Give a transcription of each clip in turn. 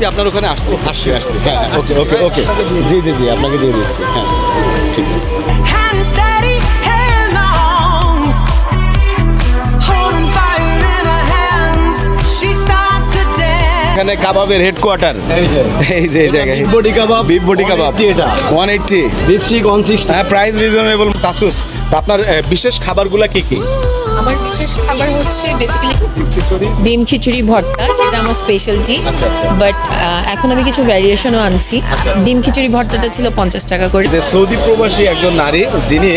আসছি আপনার ওখানে আসছি। আসছি আসছি। হ্যাঁ ওকে ওকে ওকে। জি জি জি আপনাকে দিয়ে দিচ্ছি। হ্যাঁ ঠিক আছে. এখানে কাবাবের হেডকোয়ার্টার এই যে। এই যে জায়গায়। Boti kebab beef boti kebab 180 এটা। One eighty lipstick one sixty হ্যাঁ প্রাইস রিজনেবল তাসুস তা আপনার বিশেষ খাবারগুলো কি কি? আমার বিশেষ খাবার হচ্ছে বেসিক্যালি ডিম খিচুড়ি ভর্তা সেটা আমার স্পেশালিটি আচ্ছা, আচ্ছা। বাট এখন আমি কিছু ভ্যারিয়েশনও আনছি। ডিম খিচুড়ি ভর্তাটা ছিল পঞ্চাশ টাকা করে। যে সৌদি প্রবাসী একজন নারী যিনি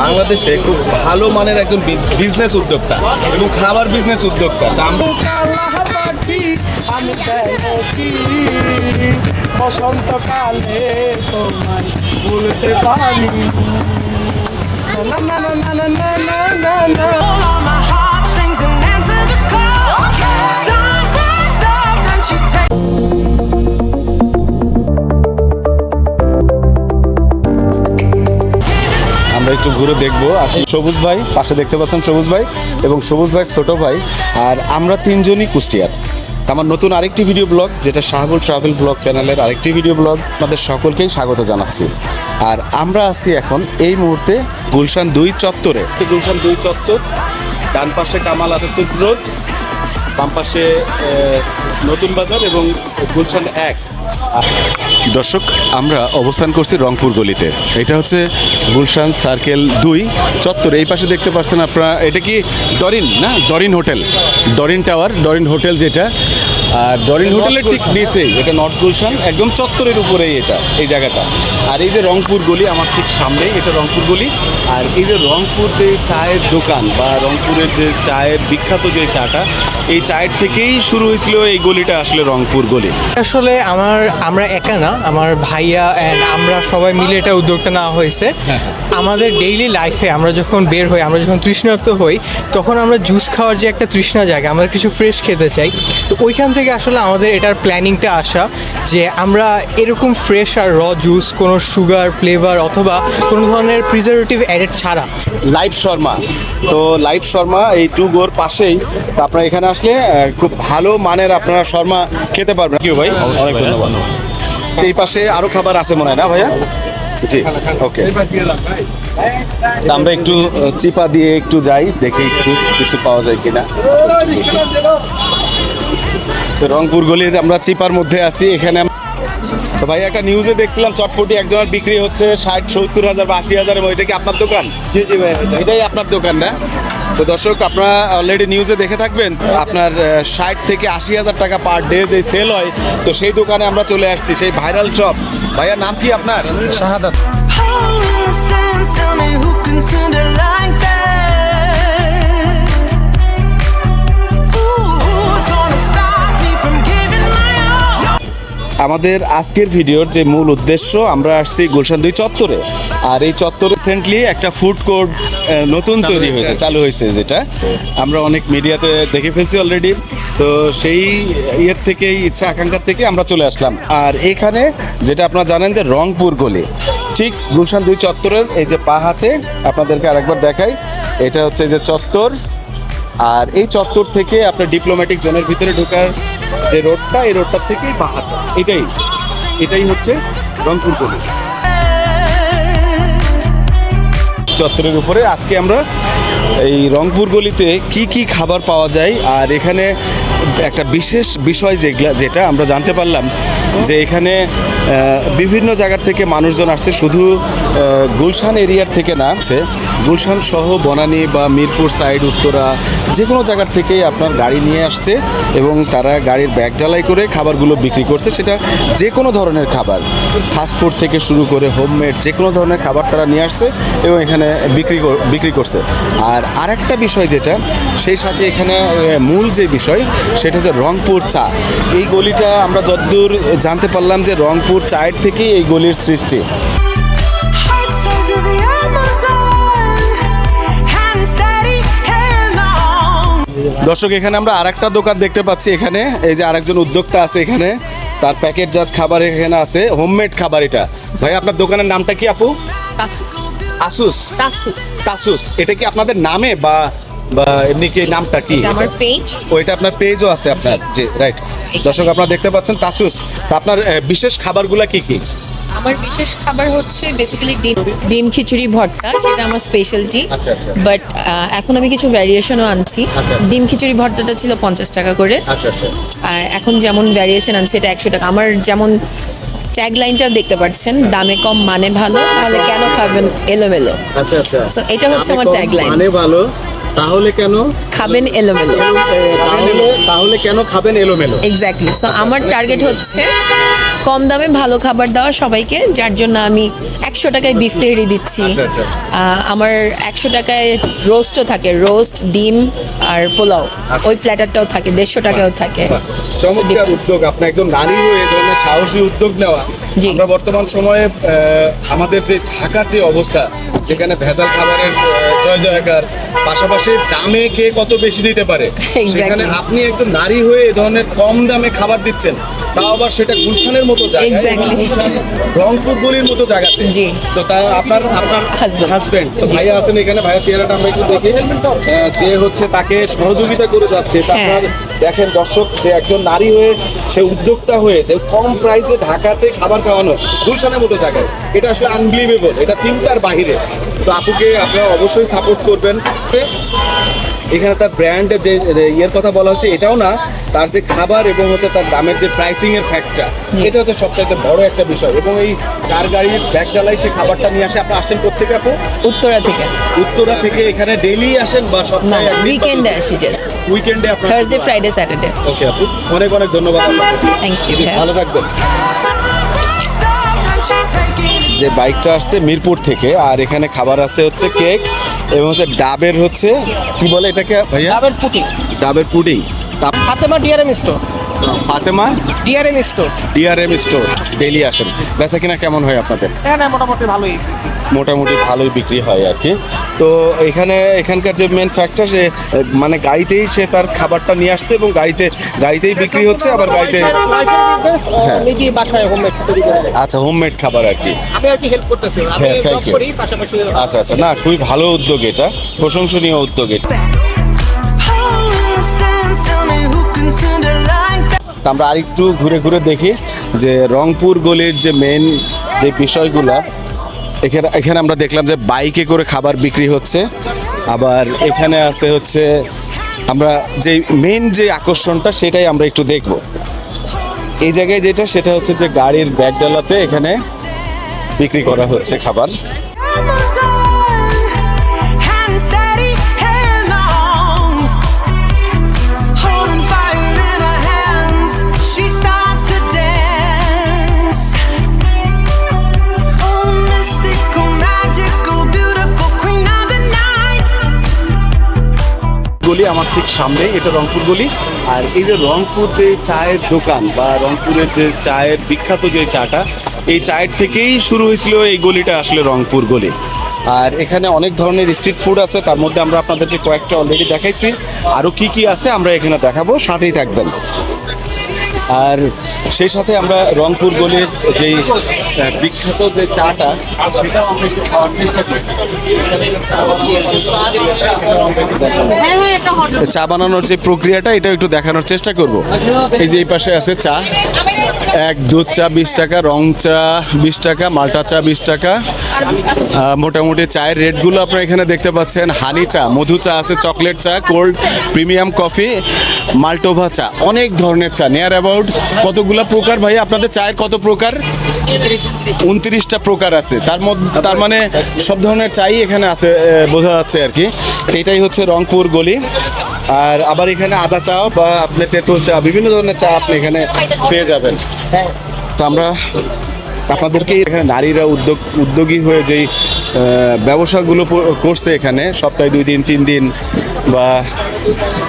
বাংলাদেশে খুব ভালো মানের একজন বিজনেস উদ্যোক্তা এবং খাবার বিজনেস উদ্যোক্তা। বসন্তকালে তোমায় ভুলতে পারি। আমরা একটু ঘুরে দেখব। আসলে সবুজ ভাই, পাশে দেখতে পাচ্ছেন সবুজ ভাই এবং সবুজ ভাইয়ের ছোট ভাই। আর আমরা তিনজনই কুষ্টিয়ার। আমার নতুন আরেকটি ভিডিও ব্লগ যেটা শাহবুল ট্রাভেল ব্লগ চ্যানেলের আরেকটি ভিডিও ব্লগ আপনাদের সকলকেই স্বাগত জানাচ্ছি। আর আমরা আছি এখন এই মুহূর্তে গুলশান দুই চত্বরে। গুলশান দুই চত্বর, ডান পাশে কামাল আতাতুর রোড বাম পাশে নতুন বাজার এবং গুলশান এক। দর্শক আমরা অবস্থান করছি রংপুর গলিতে। এটা হচ্ছে গুলশান সার্কেল দুই। চত্বর এই পাশে দেখতে পাচ্ছেন আপনারা এটা কি ডরিন না? Doreen hotel. Doreen tower Doreen hotel যেটা। আর ডরিন হোটেলের ঠিক নিচেই এটা নর্থ গুলশান একদম চত্বরের উপরেই এটা এই জায়গাটা। আর এই যে রংপুর গলি আমার ঠিক সামনেই এটা রংপুর গলি। আর এই যে রংপুর যে চায়ের দোকান বা রংপুরের যে চায়ের বিখ্যাত যে চাটা এই চায়ের থেকেই শুরু হয়েছিল এই গলিটা আসলে রংপুর গলি। আসলে আমার আমরা একা না আমার ভাইয়া অ্যান্ড আমরা সবাই মিলে এটা উদ্যোগটা নেওয়া হয়েছে। আমাদের ডেইলি লাইফে আমরা যখন বের হই আমরা যখন তৃষ্ণার্ত হই তখন আমরা জুস খাওয়ার যে একটা তৃষ্ণা জায়গা আমরা কিছু ফ্রেশ খেতে চাই। তো ওইখান থেকে আসলে আমাদের এটার প্ল্যানিংটা আসা যে আমরা এরকম ফ্রেশ আর র জুস কোনো সুগার ফ্লেভার অথবা কোনো ধরনের প্রিজারভেটিভ অ্যাডেড ছাড়া লাইভ শর্মা। তো লাইভ শর্মা এই টু গোর পাশেই। তো আপনারা এখানে আসলে খুব ভালো মানের আপনারা শর্মা খেতে পারবেন। কি ভাই। অনেক ধন্যবাদ। এই পাশে আরও খাবার আছে মনে হয় না ভাইয়া? জি ওকে আমরা একটু চিপা দিয়ে একটু যাই দেখি একটু কিছু পাওয়া যায় কিনা। রংপুর গলির আমরা চিপার মধ্যে আছি এখানে তো ভাই একটা নিউজে দেখছিলাম চটপটি একজনের বিক্রি হচ্ছে ষাট সত্তর হাজার বা আশি হাজারের মধ্যে। কি আপনার দোকান? জি জি ভাই এটাই আপনার দোকান না? তো দর্শক আপনারা অলরেডি নিউজে দেখে থাকবেন আপনার ষাট থেকে আশি হাজার টাকা পার ডে যে সেল হয় তো সেই দোকানে আমরা চলে আসছি সেই ভাইরাল শপ ভাইয়ার নাম কি আপনার? শাহাদাত। আমাদের আজকের ভিডিওর যে মূল উদ্দেশ্য আমরা আসছি গুলশান দুই চত্বরে। আর এই চত্বরে রিসেন্টলি একটা ফুড কোর্ট নতুন তৈরি হয়েছে। চালু হয়েছে যেটা। আমরা অনেক মিডিয়াতে দেখে ফেলছি অলরেডি তো সেই ইয়ের থেকেই ইচ্ছা আকাঙ্ক্ষার থেকে আমরা চলে আসলাম। আর এখানে যেটা আপনারা জানেন যে রংপুর গলি ঠিক গুলশান দুই চত্বরের এই যে পা হাতে আপনাদেরকে আরেকবার দেখাই এটা হচ্ছে এই যে চত্বর। আর এই চত্বর থেকে আপনার ডিপ্লোম্যাটিক জোনের ভিতরে ঢোকার যে রোডটা, এই রোডটার থেকেই বাহাত এটাই এটাই হচ্ছে রংপুর গলি। চত্বরের উপরে আজকে আমরা এই রংপুর গলিতে কি কি খাবার পাওয়া যায়, আর এখানে একটা বিশেষ বিষয় যেগুলা, যেটা আমরা জানতে পারলাম যে এখানে বিভিন্ন জায়গার থেকে মানুষজন আসছে, শুধু গুলশান এরিয়ার থেকে না, আছে, গুলশান সহ বনানী বা মিরপুর সাইড উত্তরা যে কোনো জায়গার থেকেই আপনার গাড়ি নিয়ে আসছে এবং তারা গাড়ির ব্যাগ ঢালাই করে খাবারগুলো বিক্রি করছে, সেটা যে কোনো ধরনের খাবার ফাস্টফুড থেকে শুরু করে হোমমেড যে কোনো ধরনের খাবার তারা নিয়ে আসছে এবং এখানে বিক্রি কর- বিক্রি করছে। আর আরেকটা বিষয় যেটা, সেই সাথে এখানে মূল যে বিষয় সেটা হচ্ছে রংপুর চা। এই গলিটা আমরা যতদূর জানতে পারলাম যে রংপুর চায়ের থেকেই এই গলির সৃষ্টি. দর্শক এখানে আমরা আরেকটা দোকান দেখতে পাচ্ছি। এখানে এই যে আরেকজন উদ্যোক্তা আছে এখানে। তার প্যাকেটজাত খাবার এখানে আছে। হোমমেড খাবার এটা। ভাই আপনার দোকানের নামটা কি আপু? আসুস। তাসুস। তাসুস। এটা কি আপনাদের নামে বা বা এমনি কি নামটা কি? আমার পেজ ওইটা আপনার পেজও আছে আপনার। জি। রাইট দর্শক আপনারা দেখতে পাচ্ছেন তাসুস তা আপনার বিশেষ খাবারগুলা কি কি? আমার বিশেষ খাবার হচ্ছে বেসিক্যালি ডিম ডিম খিচুড়ি ভর্তা সেটা আমার স্পেশালিটি আচ্ছা, আচ্ছা। বাট এখন আমি কিছু ভ্যারিয়েশনও আনছি। আচ্ছা, আচ্ছা। ডিম খিচুড়ি ভর্তাটা ছিল পঞ্চাশ টাকা করে। আচ্ছা আচ্ছা। আর এখন যেমন ভ্যারিয়েশন আনছে এটা একশো টাকা। আমার যেমন ট্যাগ লাইনটা দেখতে পাচ্ছেন দামে কম মানে ভালো তাহলে কেন খাবেন এলোমেলো? আচ্ছা আচ্ছা। সো এটা হচ্ছে আমার ট্যাগলাইন মানে ভালো তাহলে কেন খাবেন এলোমেলো। তাহলে তাহলে কেন খাবেন এলোমেলো? এক্স্যাক্টলি সো আমার টার্গেট হচ্ছে কম দামে ভালো খাবার দেওয়া সবাইকে যার জন্য আমি একশো টাকায় বিফ তেহরি দিচ্ছি আচ্ছা, আচ্ছা। আমার একশো টাকায় রোস্টও থাকে রোস্ট ডিম আর পোলাও আচ্ছা। ওই প্ল্যাটারটাও থাকে দেড়শো টাকাও থাকে চমৎকার উদ্যোগ আপনি একজন নারী হয়ে ধরনের সাহসী উদ্যোগ নেওয়া। আমরা বর্তমান সময়ে আমাদের যে ঢাকার যে অবস্থা যেখানে ভেজাল খাবারের জয় জয়কার পাশাপাশি দামে কে কত বেশি নিতে পারে? সেখানে আপনি একজন নারী হয়ে এই ধরনের কম দামে খাবার দিচ্ছেন তাও আবার সেটা গুলশানের মতো জায়গায় রংপুর গলির মতো জায়গাতে। জি। তো তা আপনার আপনার. হাজবেন্ড তো ভাইয়া আছেন এখানে ভাইয়া চেহারাটা আমরা একটু দেখি। যে হচ্ছে তাকে সহযোগিতা করে যাচ্ছে হ্যাঁ। আপনার দেখেন দর্শক যে একজন নারী হয়ে সে উদ্যোক্তা হয়ে যে কম প্রাইসে ঢাকাতে খাবার খাওয়ানো গুলশানের মতো জায়গায়। এটা আসলে আনবিলিভেবল এটা চিন্তার বাহিরে। তো আপুকে আপনারা অবশ্যই সাপোর্ট করবেন। এখানে তার ব্র্যান্ডের যে ইয়ের কথা বলা হচ্ছে এটাও না তার যে খাবার এবং হচ্ছে তার দামের যে প্রাইসিং এর ফ্যাক্টটা এটা হচ্ছে সবচাইতে বড় একটা বিষয়। এবং এই কার গাড়ির ব্যাগ ডালাই সে খাবারটা নিয়ে আসে আপনি আসেন কোথেকে আপু? উত্তরা থেকে। উত্তরা থেকে এখানে ডেইলি আসেন বা সপ্তাহে উইকেন্ডে আসি জাস্ট উইকেন্ডে আপনার থার্সডে ফ্রাইডে স্যাটারডে ওকে আপু। অনেক অনেক ধন্যবাদ জি, ভাইয়া। ভালো থাকবেন। যে বাইকটা আসছে মিরপুর থেকে আর এখানে খাবার আছে হচ্ছে কেক এবং হচ্ছে ডাবের হচ্ছে কি বলে এটাকে ভাইয়া? ডাবের পুটিং। ডাবের pudding Fatema DRM store. Fatema? DRM store DRM store daily আসেন। বেচা কিনা কেমন হয় আপনাদের? এখানে মোটামুটি ভালোই মোটামুটি ভালোই বিক্রি হয় আর কি। তো এখানে এখানকার যে মেন ফ্যাক্টর সে মানে গাড়িতেই সে তার খাবারটা নিয়ে আসছে এবং গাড়িতে গাড়িতেই বিক্রি হচ্ছে আবার গাড়িতে হ্যাঁ। আচ্ছা হোমমেড খাবার আর কি। হ্যাঁ, thank ব্লগ you. করি পাশাপাশি আচ্ছা আচ্ছা। না খুবই ভালো উদ্যোগ এটা। প্রশংসনীয় উদ্যোগ এটা। আমরা আরেকটু ঘুরে ঘুরে দেখি যে রংপুর গলির যে মেন যে বিষয়গুলা এখানে এখানে আমরা দেখলাম যে বাইকে করে খাবার বিক্রি হচ্ছে। আবার এখানে আছে হচ্ছে আমরা যে মেন যে আকর্ষণটা সেটাই আমরা একটু দেখব। এই জায়গায় যেটা সেটা হচ্ছে যে গাড়ির ব্যাগডালাতে এখানে বিক্রি করা হচ্ছে খাবার। গলি আমার ঠিক সামনে, এটা রংপুর গলি। আর এই যে রংপুর যে চায়ের দোকান বা রংপুরের যে চায়ের বিখ্যাত যে চাটা, এই চায়ের থেকেই শুরু হয়েছিল এই গলিটা আসলে রংপুর গলি। আর এখানে অনেক ধরনের স্ট্রিট ফুড আছে, তার মধ্যে আমরা আপনাদেরকে কয়েকটা অলরেডি দেখাইছি। আরও কি কি আছে আমরা এখানে দেখাবো, সাথেই থাকবেন। আর সেই সাথে আমরা রংপুর গলির যে বিখ্যাত যে চাটা সেটাও আমরা একটু খাওয়ার চেষ্টা করি। চা বানানোর চা বানানোর যে প্রক্রিয়াটা এটা একটু দেখানোর চেষ্টা করব। এই যে এই পাশে আছে চা। এক দুধ চা বিশ টাকা, রং চা বিশ টাকা, মাল্টা চা বিশ টাকা। মোটামুটি চায়ের রেটগুলো আপনারা এখানে দেখতে পাচ্ছেন। হানি চা, মধু চা আছে, চকলেট চা, কোল্ড প্রিমিয়াম কফি, মাল্টোভা চা, অনেক ধরনের চা। নিয়ার অ্যাবাউট কতগুলা প্রকার ভাই? আপনাদের চায়ের কত প্রকার? উনত্রিশটা প্রকার আছে। তার মধ্যে তার মানে সব ধরনের চাই এখানে আছে বোঝা যাচ্ছে আর কি। এটাই হচ্ছে রংপুর গলি। আর আবার এখানে আদা চা বা আপনি তেঁতুল চা বিভিন্ন ধরনের চা আপনি এখানে পেয়ে যাবেন তো আমরা আপনাদেরকে এখানে নারীরা উদ্যোগ উদ্যোগী হয়ে যেই ব্যবসাগুলো করছে এখানে সপ্তাহে দুই দিন তিন দিন বা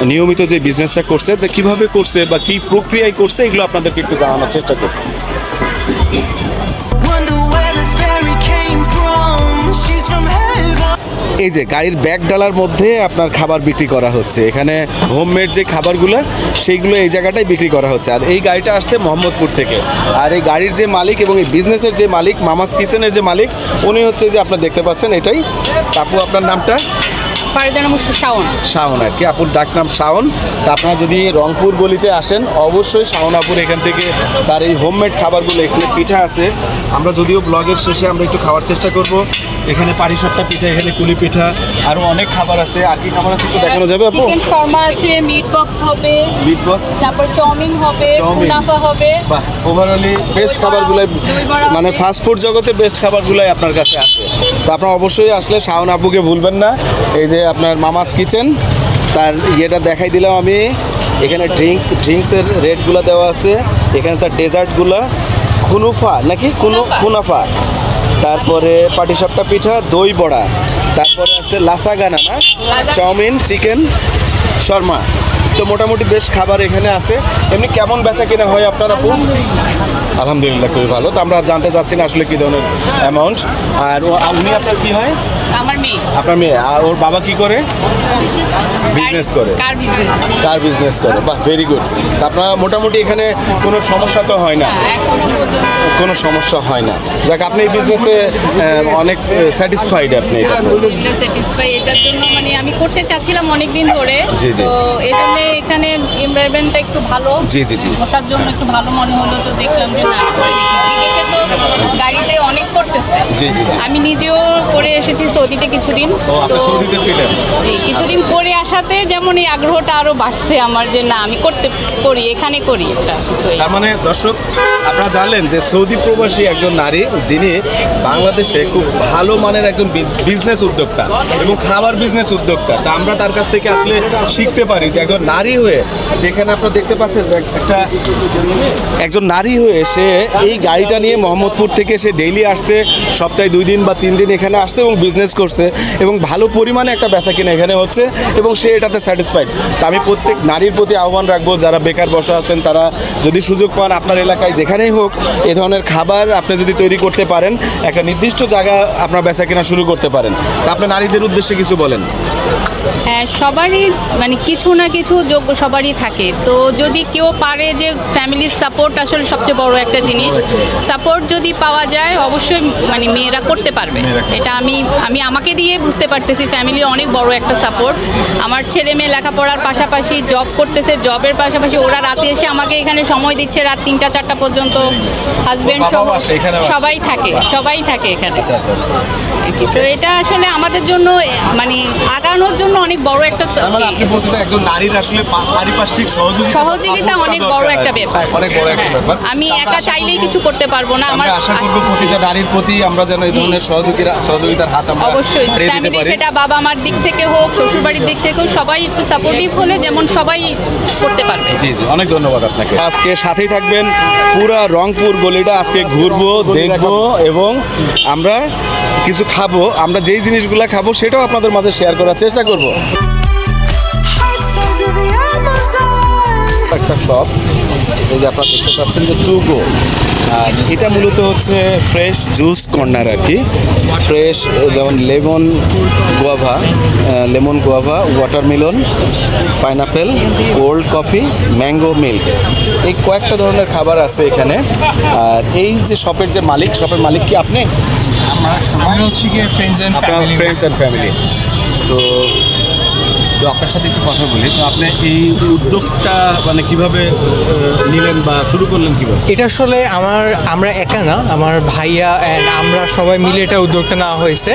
নিয়মিত যে বিজনেসটা করছে তা কীভাবে করছে বা কী প্রক্রিয়ায় করছে এগুলো আপনাদেরকে একটু জানানোর চেষ্টা করব. She's from heaven. এই যে গাড়ির ব্যাগ ডালার মধ্যে আপনার খাবার বিক্রি করা হচ্ছে। এখানে হোমমেড যে খাবারগুলো, সেইগুলো এই জায়গাটাই বিক্রি করা হচ্ছে। আর এই গাড়িটা আসছে মোহাম্মদপুর থেকে। আর এই গাড়ির যে মালিক এবং এই বিজনেসের যে মালিক, মামাস কিচেনের যে মালিক, উনি হচ্ছে যে আপনার দেখতে পাচ্ছেন, এটাই। তাপু, আপনার নামটা? ফারজানা মুর্শিদ শাওন। শাওন আর কি আপুর ডাক নাম শাওন। তা আপনারা যদি রংপুর গলিতে আসেন অবশ্যই শাওন আপুর এখান থেকে তার এই হোমমেড খাবারগুলো এখানে পিঠা আছে। আমরা যদিও ব্লগের শেষে আমরা একটু খাওয়ার চেষ্টা করব। এখানে পাটিসাপটা পিঠা এখানে কুলি পিঠা আরও অনেক খাবার আছে। আর কি খাবার আছে একটু দেখানো যাবে আপু? চিকেন শর্মা আছে মিট বক্স হবে বিট বক্স তারপর চাউমিন হবে। কুনাফা হবে। বাহ ওভারঅলি বেস্ট খাবারগুলোই মানে। ফাস্ট ফুড জগতে বেস্ট খাবারগুলোই আপনার কাছে আছে। তো আপনারা অবশ্যই আসলে শাওন আপুকে ভুলবেন না। এই যে আপনার মামাস কিচেন তার ইয়েটা দেখাই দিলাম আমি। এখানে ড্রিঙ্ক ড্রিঙ্কসের রেটগুলো দেওয়া আছে। এখানে তার ডেজার্টগুলো খুনুফা নাকি খুনু খুনাফা। তারপরে পাটিসাপটা পিঠা দই বড়া। তারপরে আছে লাসাগানা না? Chow mein chicken shawarma. তো মোটামুটি বেশ খাবার এখানে আছে। এমনি কেমন বেচা কেনা হয় আপনার আপু? আলহামদুলিল্লাহ খুবই ভালো। তো আমরা জানতে চাচ্ছি না আসলে কি ধরনের অ্যামাউন্ট আর উনি আপনার কি হয়? আমার মেয়ে। আপনার মেয়ে। আর ওর বাবা কি করে? বিজনেস করে। কার বিজনেস করে বাহ ভেরি গুড আপনার মোটামুটি এখানে কোনো সমস্যা তো হয় না? কোনো সমস্যা হয় না। যাক আপনি এই বিজনেসে অনেক স্যাটিসফাইড আপনি এটা স্যাটিসফাই এটার জন্য আমি করতে চাচ্ছিলাম অনেক দিন ধরে। তো এই জন্য এখানে এনভায়রনমেন্টটা একটু ভালো। জি, জি, জি। বসার জন্য একটু ভালো মনে হলো তো দেখলাম যে না বিদেশে তো গাড়িতে অনেক করতেছে। জি, জি। আমি নিজেও করে এসেছি সৌদিতে কিছুদিন। তো- সৌদিতে ছিলেন? জি কিছুদিন করে আসাতে যেমন এই আগ্রহটা আরও বাড়ছে আমার যে না আমি করতে করি এখানে করি এটা কিছু। তার মানে দর্শক আপনারা জানলেন যে সৌদি প্রবাসী একজন নারী যিনি বাংলাদেশে খুব ভালো মানের একজন বিজনেস উদ্যোক্তা এবং খাবার বিজনেস উদ্যোক্তা। তা আমরা তার কাছ থেকে আসলে শিখতে পারি যে একজন নারী হয়ে এখানে আপনারা দেখতে পাচ্ছেন যে একটা একজন নারী হয়ে সে এই গাড়িটা নিয়ে মোহাম্মদপুর থেকে সে ডেইলি আসছে, সপ্তাহে দুই দিন বা তিন দিন এখানে আসছে এবং বিজনেস করছে এবং ভালো পরিমাণে একটা বেচা কিনা এখানে হচ্ছে এবং সে এটাতে স্যাটিসফাইড তা আমি প্রত্যেক নারীর প্রতি আহ্বান রাখব, যারা বেকার বসা আছেন তারা যদি সুযোগ পান আপনার এলাকায় যেখানেই হোক, এ ধরনের খাবার আপনি যদি তৈরি করতে পারেন, একটা নির্দিষ্ট জায়গা আপনার বেচা কেনা শুরু করতে পারেন। তা আপনি নারীদের উদ্দেশ্যে কিছু বলেন। হ্যাঁ সবারই মানে কিছু না কিছু যোগ্য সবারই থাকে। তো যদি কেউ পারে যে ফ্যামিলির সাপোর্ট আসলে সবচেয়ে বড় একটা জিনিস। সাপোর্ট যদি পাওয়া যায় অবশ্যই মানে মেয়েরা করতে পারবে। এটা আমি আমি আমাকে দিয়ে বুঝতে পারতেছি ফ্যামিলি অনেক বড় একটা সাপোর্ট আমার ছেলে মেয়ে লেখাপড়ার পাশাপাশি জব করতেছে জবের পাশাপাশি ওরা রাতে এসে আমাকে এখানে সময় দিচ্ছে রাত তিনটা চারটা পর্যন্ত। হাজব্যান্ড সহ। সবাই থাকে সবাই থাকে এখানে। আচ্ছা আচ্ছা আচ্ছা। তো এটা আসলে আমাদের জন্য মানে আগানোর জন্য অনেক বড় একটা আপনি বলতে একজন নারীর আসলে পারিপার্শ্বিক সহযোগিতা সহযোগিতা অনেক বড় একটা ব্যাপার। অনেক বড় একটা হ্যাঁ। ব্যাপার। আমি একা চাইলেই কিছু করতে পারব না। আমার আশা করব প্রতিটা নারীর প্রতি আমরা যেন এই ধরনের সহযোগিতা সহযোগিতার হাত আমরা অবশ্যই। ফ্যামিলি সেটা বাবা মার দিক থেকে হোক শ্বশুরবাড়ির দিক থেকে হোক সবাই একটু সাপোর্টিভ হলে যেমন সবাই করতে পারবে। জি জি অনেক ধন্যবাদ আপনাকে। আজকে সাথেই থাকবেন পুরা রংপুর গলিটা আজকে ঘুরবো দেখব এবং আমরা কিছু খাব, আমরা যেই জিনিসগুলো খাব, সেটাও আপনাদের মাঝে শেয়ার করার চেষ্টা করব. একটা শপ এই যে আপনারা দেখতে পাচ্ছেন যে টু গো এটা মূলত হচ্ছে ফ্রেশ জুস কর্নার আর কি ফ্রেশ যেমন lemon guava lemon guava watermelon pineapple cold coffee mango milk এই কয়েকটা ধরনের খাবার আছে এখানে। আর এই যে শপের যে মালিক শপের মালিক কি আপনি? আমরা হচ্ছে গিয়ে ফ্রেন্ডস অ্যান্ড আপনার ফ্যামিলি ফ্রেন্ডস অ্যান্ড ফ্যামিলি তো তো আপনার সাথে একটু কথা বলি। তো আপনি এই উদ্যোগটা মানে কীভাবে নিলেন বা শুরু করলেন কীভাবে? এটা আসলে আমার আমরা একা না আমার ভাইয়া অ্যান্ড আমরা সবাই মিলে এটা উদ্যোগটা নেওয়া হয়েছে।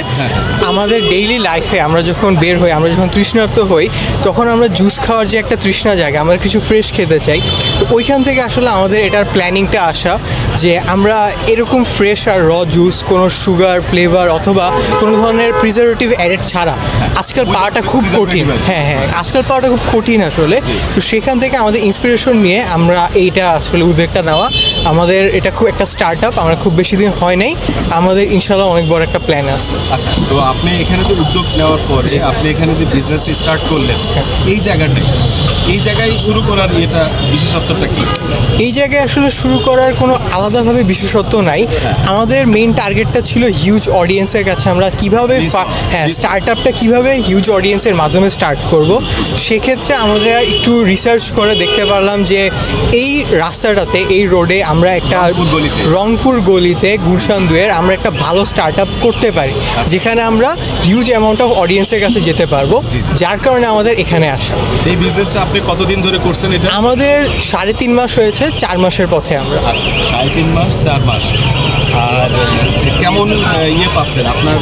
আমাদের ডেইলি লাইফে আমরা যখন বের হই আমরা যখন তৃষ্ণার্ত হই তখন আমরা জুস খাওয়ার যে একটা তৃষ্ণা জায়গা আমরা কিছু ফ্রেশ খেতে চাই। তো ওইখান থেকে আসলে আমাদের এটার প্ল্যানিংটা আসা যে আমরা এরকম ফ্রেশ আর র জুস কোনো সুগার ফ্লেভার অথবা কোনো ধরনের প্রিজারভেটিভ অ্যাডেড ছাড়া আজকাল পাওয়াটা খুব কঠিন। হ্যাঁ। হ্যাঁ হ্যাঁ আজকাল পাওয়াটা খুব কঠিন আসলে। তো সেখান থেকে আমাদের ইন্সপিরেশন নিয়ে আমরা এইটা আসলে উদ্যোগটা নেওয়া। আমাদের এটা খুব একটা স্টার্ট আপ আমরা খুব বেশি দিন হয় নাই। আমাদের ইনশাল্লাহ অনেক বড় একটা প্ল্যান আছে। আচ্ছা তো আপনি এখানে যে উদ্যোগ নেওয়ার পরে আপনি এখানে যে বিজনেস স্টার্ট করলেন এই জায়গাটায় এই জায়গায় শুরু করার এটা বিশেষত্বটা কি? এই জায়গায় আসলে শুরু করার কোনো আলাদাভাবে বিশেষত্ব নাই। আমাদের মেইন টার্গেটটা ছিল হিউজ অডিয়েন্সের কাছে আমরা কীভাবে হ্যাঁ স্টার্ট আপটা কীভাবে হিউজ অডিয়েন্সের মাধ্যমে স্টার্ট করব সেক্ষেত্রে আমরা একটু রিসার্চ করে দেখতে পারলাম যে এই রাস্তাটাতে এই রোডে আমরা একটা রংপুর রংপুর গলিতে গুলশান দুয়ের আমরা একটা ভালো স্টার্ট আপ করতে পারি যেখানে আমরা হিউজ অ্যামাউন্ট অফ অডিয়েন্সের কাছে যেতে পারব যার কারণে আমাদের এখানে আসা। এই বিজনেসটা আপনি কতদিন ধরে করছেন এটা? আমাদের সাড়ে তিন মাস হয়েছে চার মাসের পথে আমরা আচ্ছা সাড়ে তিন মাস চার মাস। আর কেমন ইয়ে পাচ্ছেন? আপনার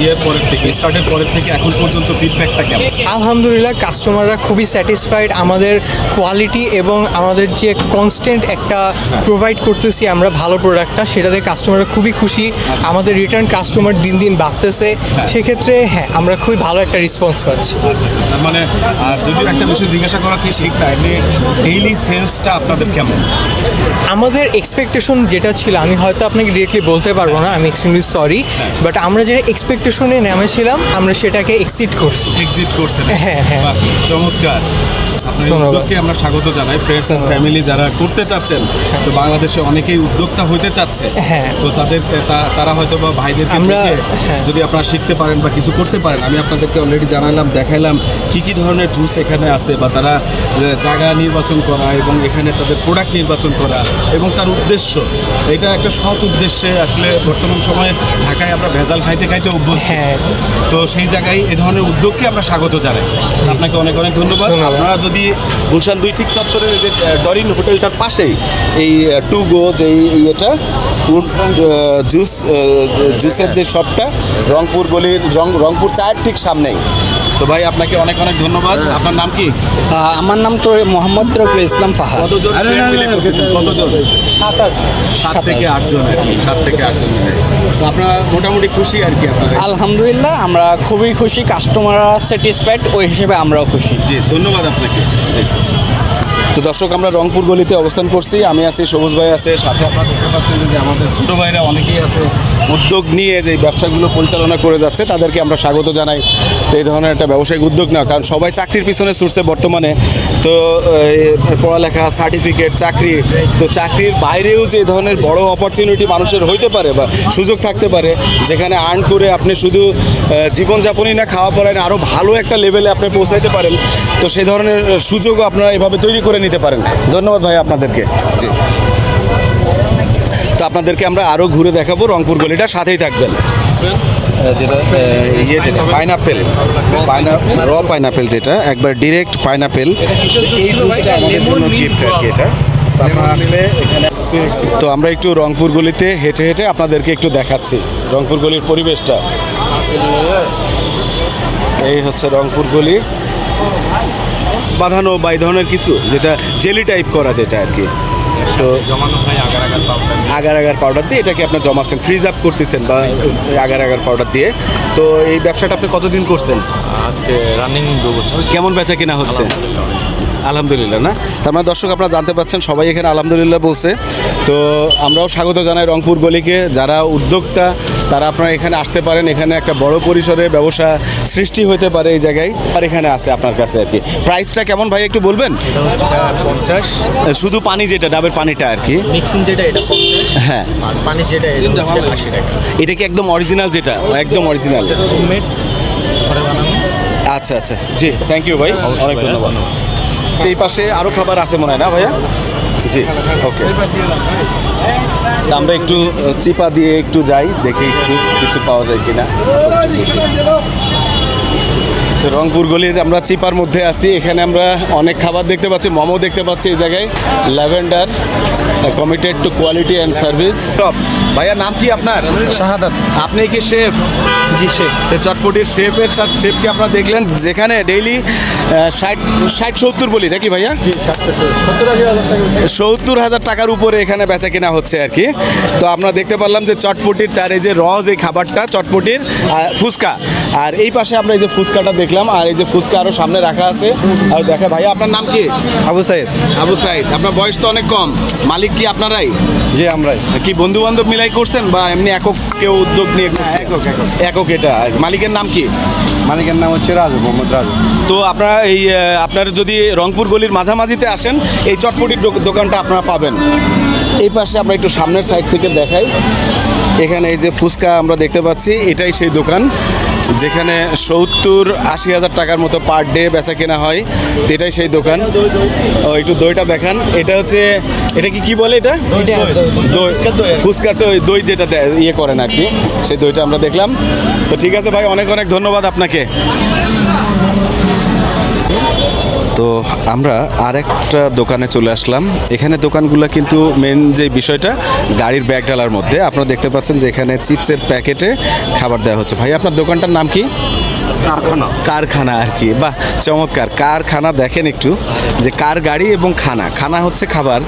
ইয়ের পরের থেকে স্টার্টের পরের থেকে এখন পর্যন্ত ফিডব্যাকটা কেমন? আলহামদুলিল্লাহ কাস্টমাররা খুবই স্যাটিসফাইড আমাদের কোয়ালিটি এবং আমাদের যে কনস্ট্যান্ট একটা প্রোভাইড করতেছি আমরা ভালো প্রোডাক্টটা সেটাতে কাস্টমাররা খুবই খুশি। আমাদের রিটার্ন কাস্টমার দিন দিন বাড়তেছে। সেক্ষেত্রে হ্যাঁ আমরা খুবই ভালো একটা রেসপন্স পাচ্ছি। আচ্ছা আচ্ছা। মানে আর যদিও একটা বিষয় জিজ্ঞাসা করা কি ঠিক ডেইলি সেলসটা আপনাদের কেমন? আমাদের এক্সপেকটেশন যেটা ছিল আমি হয়তো আপনাকে ডিরেক্টলি বলতে পারব না আমি এক্সট্রিমলি সরি বাট আমরা যেটা এক্সপেকটেশনে নেমেছিলাম আমরা সেটাকে এক্সিট করছি। এক্সিট করছি হ্যাঁ, হ্যাঁ। চমৎকার। আপনার উদ্যোগকে আমরা স্বাগত জানাই ফ্রেন্ডস অ্যান্ড ফ্যামিলি যারা করতে চাচ্ছেন তো বাংলাদেশে অনেকেই উদ্যোক্তা হইতে চাচ্ছে হ্যাঁ। তো তাদের তারা হয়তো বা ভাইদের আমরা- হ্যাঁ। যদি আপনারা শিখতে পারেন বা কিছু করতে পারেন আমি আপনাদেরকে অলরেডি জানালাম দেখাইলাম কি কি ধরনের জুস এখানে আছে বা তারা জায়গা নির্বাচন করা এবং এখানে তাদের প্রোডাক্ট নির্বাচন করা এবং তার উদ্দেশ্য এটা একটা সৎ উদ্দেশ্যে আসলে বর্তমান সময়ে ঢাকায় আমরা ভেজাল খাইতে খাইতে অভ্যস্ত হ্যাঁ। তো সেই জায়গায় এ ধরনের উদ্যোগকে আমরা স্বাগত জানাই আপনাকে অনেক অনেক ধন্যবাদ ধন্যবাদ। আপনারা যদি গুলশান দুই ঠিক চত্বরের যে ডরিন হোটেলটার পাশেই এই টু গো যে এটা ফুড জুস জুসের যে শপটা, রংপুর গলির রংপুর চায়ের ঠিক সামনেই। তো ভাই আপনাকে অনেক অনেক ধন্যবাদ। আপনার নাম কি? আমার নাম তো মোহাম্মদ রফি ইসলাম ফাহাদ। কতজন সাত আট। সাত থেকে আটজন আর কি সাত থেকে আটজন তো আপনারা মোটামুটি খুশি আর কি আপনারা আলহামদুলিল্লাহ আমরা খুবই খুশি কাস্টমাররা স্যাটিসফাইড ওই হিসেবে আমরাও খুশি। জি ধন্যবাদ আপনাকে। জি। তো দর্শক, আমরা রংপুর গলিতে অবস্থান করছি। আমি আছি, সবুজ ভাই আছে, সাথে আপনারা দেখতে পাচ্ছেন যে আমাদের ছোটো ভাইরা অনেকেই আছে, উদ্যোগ নিয়ে যে ব্যবসাগুলো পরিচালনা করে যাচ্ছে, তাদেরকে আমরা স্বাগত জানাই। তো এই ধরনের একটা ব্যবসায়িক উদ্যোগ না, কারণ সবাই চাকরির পিছনে ছুটছে বর্তমানে। তো পড়ালেখা সার্টিফিকেট চাকরি, তো চাকরির বাইরেও যে ধরনের বড় অপরচুনিটি মানুষের হইতে পারে বা সুযোগ থাকতে পারে, যেখানে আর্ন করে আপনি শুধু জীবনযাপনই না খাওয়া পড়ায় না আরও ভালো একটা লেভেলে আপনি পৌঁছাইতে পারেন। তো সেই ধরনের সুযোগও আপনারা এভাবে তৈরি করে নিতে পারেন। ধন্যবাদ ভাই আপনাদেরকে। জি। তো আপনাদেরকে আমরা আরও ঘুরে দেখাবো রংপুর গলিটা, সাথেই থাকবেন। যেটা ইয়ে যেটা, পাইনাপেল। যেটা, একবার ডিরেক্ট পাইনাপেল। এটা। তো আমরা একটু রংপুর গলিতে হেঁটে হেঁটে আপনাদেরকে একটু দেখাচ্ছি রংপুর গলির পরিবেশটা। এই হচ্ছে রংপুর গলি। বাঁধানো বা এই ধরনের কিছু যেটা জেলি টাইপ করা যেটা আর কি। তো আগার আগার পাউডার দিয়ে। এটাকে আপনার জমাচ্ছেন ফ্রিজ আপ করতেছেন বা আগার আগার পাউডার দিয়ে। তো এই ব্যবসাটা আপনি কতদিন করছেন? আজকে রানিং দু বছর। কেমন বেচা কেনা হচ্ছে? আলহামদুলিল্লাহ না? তার মানে দর্শক আপনারা জানতে পাচ্ছেন সবাই এখানে আলহামদুলিল্লাহ বলছে। তো আমরাও স্বাগত জানাই রংপুর গলিকে। যারা উদ্যোক্তা তারা আপনারা এখানে আসতে পারেন। এখানে একটা বড় পরিসরে ব্যবসা সৃষ্টি হতে পারে এই জায়গায়। আর এখানে আছে আপনার কাছে আর কি। প্রাইসটা কেমন ভাই একটু বলবেন? পঞ্চাশ। শুধু পানি যেটা ডাবের পানিটা আর কি? মিক্সিং যেটা এটা হ্যাঁ। পানি যেটা এটা কি একদম অরিজিনাল যেটা? একদম অরিজিনাল। আচ্ছা আচ্ছা। জি থ্যাংক ইউ ভাই। অনেক ধন্যবাদ। এই পাশে আরও খাবার আছে মনে হয় না ভাইয়া? জি ওকে। আমরা একটু চিপা দিয়ে একটু যাই দেখি একটু কিছু পাওয়া যায় কিনা। রংপুর গলির আমরা চিপার মধ্যে আছি। এখানে আমরা অনেক খাবার দেখতে পাচ্ছি মোমো দেখতে পাচ্ছি এই জায়গায়। Lavender committed to quality and service ভাইয়া নাম কি আপনার? শাহাদাত। আপনি কি শেফ জি শেফ চটপটির শেফের সাথে শেফকে আপনারা দেখলেন। যেখানে ডেইলি ষাট ষাট সত্তর বলি নাকি ভাইয়া? সত্তর হাজার টাকার উপরে। এখানে বেচা কেনা হচ্ছে আর কি। তো আমরা দেখতে পারলাম যে চটপটির তার এই যে রজ এই খাবারটা চটপটির আর ফুচকা। আর এই পাশে আমরা এই যে ফুচকাটা দেখলাম আর এই যে ফুচকা আরও সামনে রাখা আছে। আর দেখা ভাইয়া আপনার নাম কি? আবু সাইদ। আবু সাইদ। আপনার বয়স তো অনেক কম। মালিক কি আপনারাই? জি আমরাই। কি বন্ধু বান্ধব মিলাই করছেন বা এমনি একক কেউ উদ্যোগ নিয়ে একক, একক। এটা মালিকের নাম কি? মালিকের নাম হচ্ছে রাজু মোহাম্মদ রাজু। তো আপনারা এই আপনার যদি রংপুর গলির মাঝামাঝিতে আসেন এই চটপটির দোকানটা আপনারা পাবেন। এই পাশে আমরা একটু সামনের সাইড থেকে দেখাই। এখানে এই যে ফুচকা আমরা দেখতে পাচ্ছি এটাই সেই দোকান। যেখানে সত্তর আশি হাজার টাকার মতো পার ডে বেচা কেনা হয় তো এটাই সেই দোকান। ও একটু দইটা দেখান। এটা হচ্ছে এটা কি কি বলে এটা? দই। ফুচকার তো দই যেটা দেয়, ইয়ে করেন আর কি। সেই দইটা আমরা দেখলাম। তো ঠিক আছে ভাই অনেক অনেক ধন্যবাদ আপনাকে। তো আমরা আর একটা দোকানে চলে আসলাম। এখানে দোকানগুলো কিন্তু মেন যে বিষয়টা, গাড়ির ব্যাগ ডালার মধ্যে। আপনারা দেখতে পাচ্ছেন যে এখানে চিপসের প্যাকেটে খাবার দেওয়া হচ্ছে। ভাই, আপনার দোকানটার নাম কি? কারখানা। কারখানা আর কি। বাহ চমৎকার। কারখানা দেখেন একটু যে কার গাড়ি এবং খানা। খানা হচ্ছে খাবার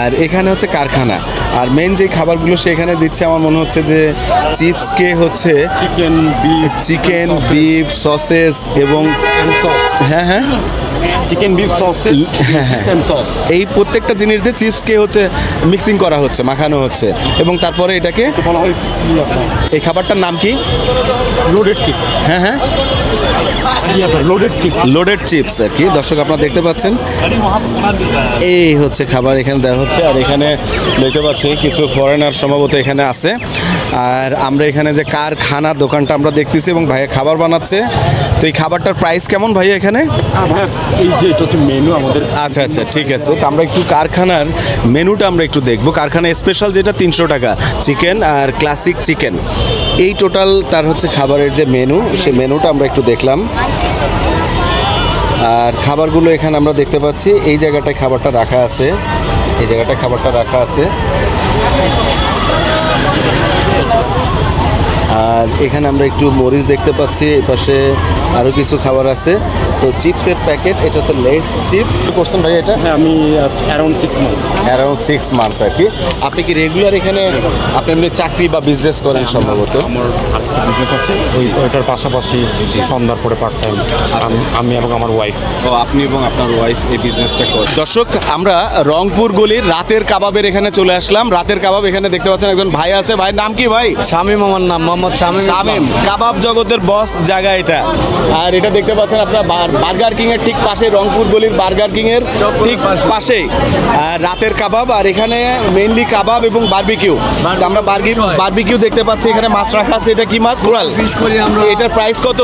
আর এখানে হচ্ছে কারখানা। আর মেন যে খাবারগুলো সেখানে দিচ্ছে আমার মনে হচ্ছে যে চিপসকে হচ্ছে chicken beef chicken beef sausages এবং হ্যাঁ হ্যাঁ। চিকেন বিফ সস এই প্রত্যেকটা জিনিস দিয়ে চিপসকে হচ্ছে মিক্সিং করা হচ্ছে মাখানো হচ্ছে। এবং তারপরে এটাকে এই খাবারটার নাম কি? লোডেড চিপস হ্যাঁ হ্যাঁ। লোডেড চিপস লোডেড চিপস আর কি দর্শক আপনারা দেখতে পাচ্ছেন। এই হচ্ছে খাবার এখানে দেওয়া হচ্ছে আর এখানে দেখতে পাচ্ছি কিছু ফরেনার সম্ভবত এখানে আছে। আর আমরা এখানে যে কারখানা দোকানটা আমরা দেখতেছি এবং ভাইয়া খাবার বানাচ্ছে। তো এই খাবারটার প্রাইস কেমন ভাইয়া এখানে? এই যে এটা হচ্ছে মেনু আমাদের। আচ্ছা আচ্ছা ঠিক আছে। তো আমরা একটু কারখানার মেনুটা আমরা একটু দেখব। কারখানা স্পেশাল যেটা তিনশো টাকা। চিকেন আর ক্লাসিক চিকেন এই টোটাল তার হচ্ছে খাবারের যে মেনু সেই মেনুটা আমরা একটু দেখলাম। আর খাবারগুলো এখানে আমরা দেখতে পাচ্ছি। এই জায়গাটায় খাবারটা রাখা আছে। এই জায়গাটায় খাবারটা রাখা আছে আর এখানে আমরা একটু মরিচ দেখতে পাচ্ছি এই পাশে আরও কিছু খাবার আছে। তো চিপসের প্যাকেট এটা হচ্ছে লেস চিপস করছেন ভাই এটা? হ্যাঁ আমি around six months around six months আর কি। আপনি কি রেগুলার এখানে আপনি এমনি চাকরি বা বিজনেস করেন সম্ভবত? আমার বিজনেস আছে। ওই ওইটার পাশাপাশি সন্ধ্যার পরে পার্ট টাইম আমি এবং আমার ওয়াইফ ও আপনি এবং আপনার ওয়াইফ এই বিজনেসটা করেন। দর্শক আমরা রংপুর গলির রাতের কাবাবের এখানে চলে আসলাম। রাতের কাবাব এখানে দেখতে পাচ্ছেন একজন ভাই আছে। ভাইয়ের নাম কি ভাই? শামীম আমার নাম মোহাম্মদ শামীম কাবাব জগতের বস জায়গা এটা। আর এটা দেখতে পাচ্ছেন আপনার বার্গার কিং এর ঠিক পাশে রংপুর গলির বার্গার কিং এর ঠিক পাশে। আর রাতের কাবাব আর এখানে মেইনলি কাবাব এবং বারবিকিউ আমরা বার্গি বারবিকিউ দেখতে পাচ্ছি এখানে মাছ রাখা আছে। এটা কি মাছ? কোরাল। ফিশ করি আমরা। এটার প্রাইস কত?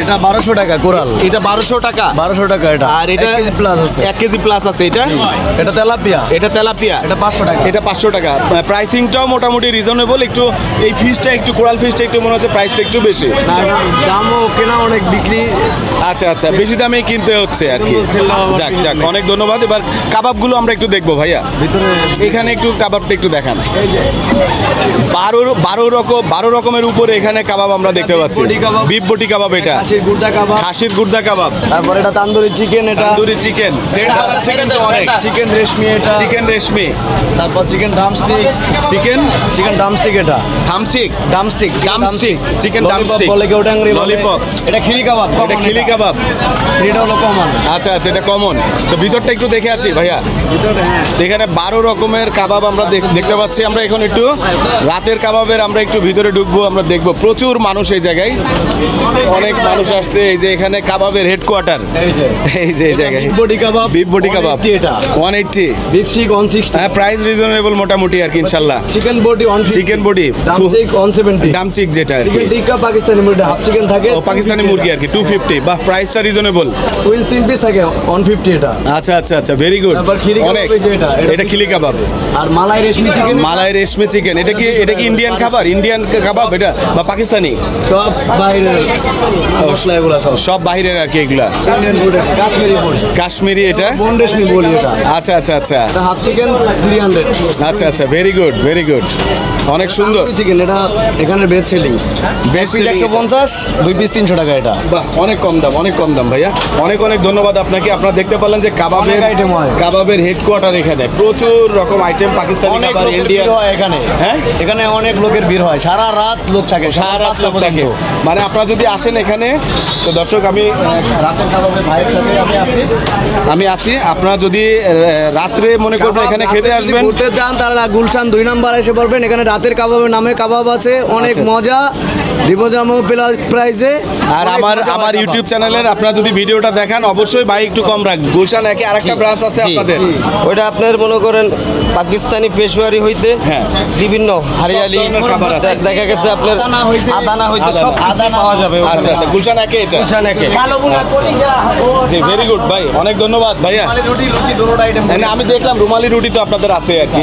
এটা বারোশো টাকা কোরাল। এটা বারোশো টাকা। বারোশো টাকা এটা। আর এটা প্লাস আছে। এক কেজি প্লাস আছে এটা? এটা তেলাপিয়া। এটা তেলাপিয়া। এটা 500 টাকা। এটা পাঁচশো টাকা। প্রাইসিংটাও মোটামুটি রিজনেবল একটু এই ফিসটা একটু কোরাল ফিসটা একটু মনে হচ্ছে প্রাইসটা একটু বেশি? দামও কেনা অনেক বিক্রি। আচ্ছা আচ্ছা বেশি দামে কিনতে হচ্ছে আর কি। যাক যাক অনেক ধন্যবাদ। এবার কাবাবগুলো আমরা একটু দেখব ভাইয়া। ভিতরে এখানে একটু কাবাবটা একটু দেখান। বারো বারো রকম বারো রকমের উপরে এখানে কাবাব আমরা দেখতে পাচ্ছি। বিফ বটি কাবাব এটা। খাসির গুর্দা কাবাব। খাসির গুর্দা কাবাব। তারপর এটা তান্দুরি চিকেন এটা। তান্দুরি চিকেন। অনেক। চিকেন রেশমি এটা। চিকেন রেশমি। তারপর chicken drumstick chicken? Chicken drumstick এটা। হামচিক ড্রামস্টিক ড্রামস্টিক চিকেন বলে কেউ ডাংরি ললিপপ এটা খিরি কাবাব এটা খিলি কাবাব। এটা হলো কমন আচ্ছা আচ্ছা এটা কমন তো ভিতরটা একটু দেখে আসি ভাইয়া। হ্যাঁ। এখানে বারো রকমের কাবাব আমরা দেখতে পাচ্ছি। আমরা এখন একটু রাতের কাবাবের আমরা একটু ভিতরে ঢুকবো আমরা দেখব। প্রচুর মানুষ এই জায়গায়। অনেক মানুষ আসছে। এই যে এখানে কাবাবের হেডকোয়ার্টার এই যে। এই জায়গায়। body kebab, beef boti kebab. এটা। ওয়ান এইটটি বিফ চিক ওয়ান সিক্সটি হ্যাঁ প্রাইস রিজনেবল মোটামুটি আর কি ইনশাল্লাহ। Chicken boti one chicken boti one seventy ডামচিক যেটা আর চিকেন টিক্কা পাকিস্তানি মুরগি হাফ চিকেন থাকে ও পাকিস্তানি মুরগি আর কি টু ফিফটি বা প্রাইসটা রিজনেবল উইন্স তিন পিস থাকে ওয়ান ফিফটি এটা আচ্ছা আচ্ছা আচ্ছা ভেরি গুড অনেক এটা, এটা- খিলি কাবাব আর মালাই রেশমি চিকেন মালাই রেশমি চিকেন এটা কি এটা কি ইন্ডিয়ান খাবার? ইন্ডিয়ান কাবাব এটা? বা পাকিস্তানি সব বাইরের মশলা এগুলো সব। সব বাহিরের আর কি এগুলা? কাশ্মীরি কাশ্মীরি এটা? বন রেশমি বলি এটা। আচ্ছা আচ্ছা আচ্ছা। হাফ চিকেন থ্রি হান্ড্রেড আচ্ছা আচ্ছা ভেরি গুড ভেরি গুড অনেক সুন্দর। চিকেন এটা এখানে বেস্ট সেলিং Best পিস একশো পঞ্চাশ দুই পিস তিনশো টাকা এটা। বাহ অনেক কম দাম অনেক কম দাম ভাইয়া। অনেক অনেক ধন্যবাদ আপনাকে। আপনারা দেখতে পারলেন যে কাবাবের item হয়। কাবাবের হেডকোয়ার্টার এখানে। প্রচুর রকম আইটেম পাকিস্তানি অনেক খাবার ইন্ডিয়ান হয় এখানে। হ্যাঁ? এখানে অনেক লোকের ভিড় হয়। সারা রাত লোক থাকে সারা রাত থাকে। মানে আপনারা যদি আসেন এখানে তো দর্শক আমি রাতের কাবাবের ভাইয়ের সাথে আমি আছি আমি আছি আপনারা যদি রাত্রে মনে করবেন এখানে খেতে আসবেন। ঘুরতে যান তারা গুলশান দুই নাম্বার এসে পড়বেন। এখানে রাতের কাবাবের নামে কাবাব আছে। অনেক। মজা। দিব দামও প্রাইসে আর আমার আমার ইউটিউব চ্যানেলের আপনারা যদি ভিডিওটা দেখান অবশ্যই ভাই একটু কম রাখ গুলশান একে আরেকটা ব্রাঞ্চ আছে আপনাদের। ওইটা আপনার মনে করেন পাকিস্তানি পেশোয়ারি হইতে হ্যাঁ। বিভিন্ন হারিয়ালি। দেখা গেছে আপনার আদানা হইতে সব আদানা। পাওয়া যাবে আচ্ছা আচ্ছা গুলশান একে এটা। গুলশান একে। জি ভেরি গুড ভাই অনেক ধন্যবাদ ভাইয়া। রুটি লুচি দুটোটা আইটেম মানে আমি দেখলাম রুমালি রুটি তো আপনাদের আছে আর কি।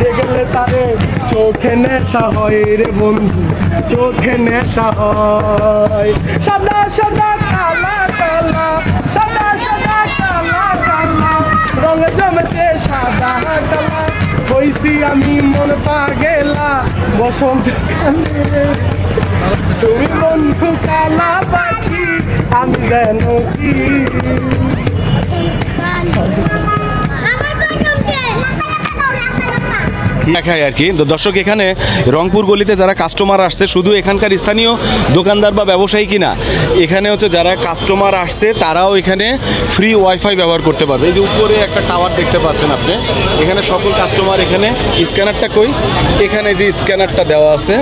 দেখলে তারে চোখে নেশা হয় রে বন্ধু, চোখে নেশা হয়। সাদা সাদা কালা কালা, সাদা সাদা কালা কালা, রঙ জমেছে সাদা, কালা। হইছি আমি মন পা গেলা বসন্ত তুমি বন্ধু কালা পাখি, আমি যেন কি? দেখায় আর কি। দর্শক, এখানে রংপুর গলিতে যারা কাস্টমার আসছে, শুধু এখানকার স্থানীয় দোকানদার বা ব্যবসায়ী কিনা, এখানে হচ্ছে যারা কাস্টমার আসছে, তারাও এখানে ফ্রি ওয়াইফাই ব্যবহার করতে পারবে। এই যে উপরে একটা টাওয়ার দেখতে পাচ্ছেন আপনি, এখানে সকল কাস্টমার এখানে স্ক্যানারটা কই? এখানে যে স্ক্যানারটা দেওয়া আছে,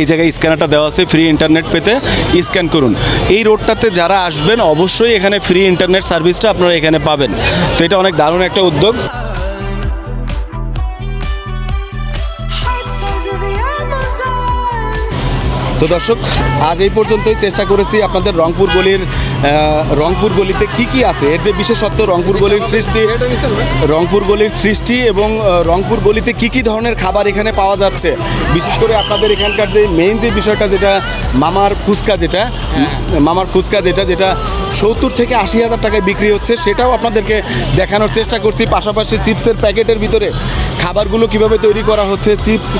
এই জায়গায় স্ক্যানারটা দেওয়া আছে ফ্রি ইন্টারনেট পেতে স্ক্যান করুন। এই রোডটাতে যারা আসবেন, অবশ্যই এখানে ফ্রি ইন্টারনেট সার্ভিসটা আপনারা এখানে পাবেন। তো এটা অনেক দারুণ একটা উদ্যোগ। তো দর্শক আজ এই পর্যন্তই চেষ্টা করেছি আপনাদের রংপুর গলির রংপুর গলিতে কি কি আছে? এর যে বিশেষত্ব রংপুর গলির সৃষ্টি রংপুর গলির সৃষ্টি এবং রংপুর গলিতে কি কি ধরনের খাবার এখানে পাওয়া যাচ্ছে? বিশেষ করে আপনাদের এখানকার যে মেইন যে বিষয়টা যেটা মামার ফুচকা যেটা মামার ফুচকা যেটা যেটা সত্তর থেকে আশি হাজার টাকায় বিক্রি হচ্ছে সেটাও আপনাদেরকে দেখানোর চেষ্টা করছি। পাশাপাশি চিপসের প্যাকেটের ভিতরে খাবারগুলো কীভাবে তৈরি করা হচ্ছে? চিপস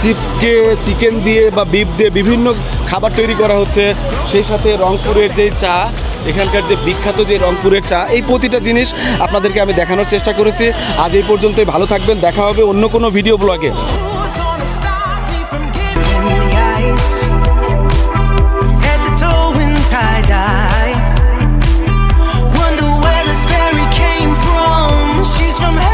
চিপসকে চিকেন দিয়ে বা বিফ দিয়ে বিভিন্ন খাবার তৈরি করা হচ্ছে। সেই সাথে রংপুরের যে চা, এখানকার যে বিখ্যাত যে রংপুরের চা, এই প্রতিটা জিনিস আপনাদেরকে আমি দেখানোর চেষ্টা করেছি। আজ এই পর্যন্তই, ভালো থাকবেন, দেখা হবে অন্য কোনো ভিডিও ব্লগে। From. Heaven.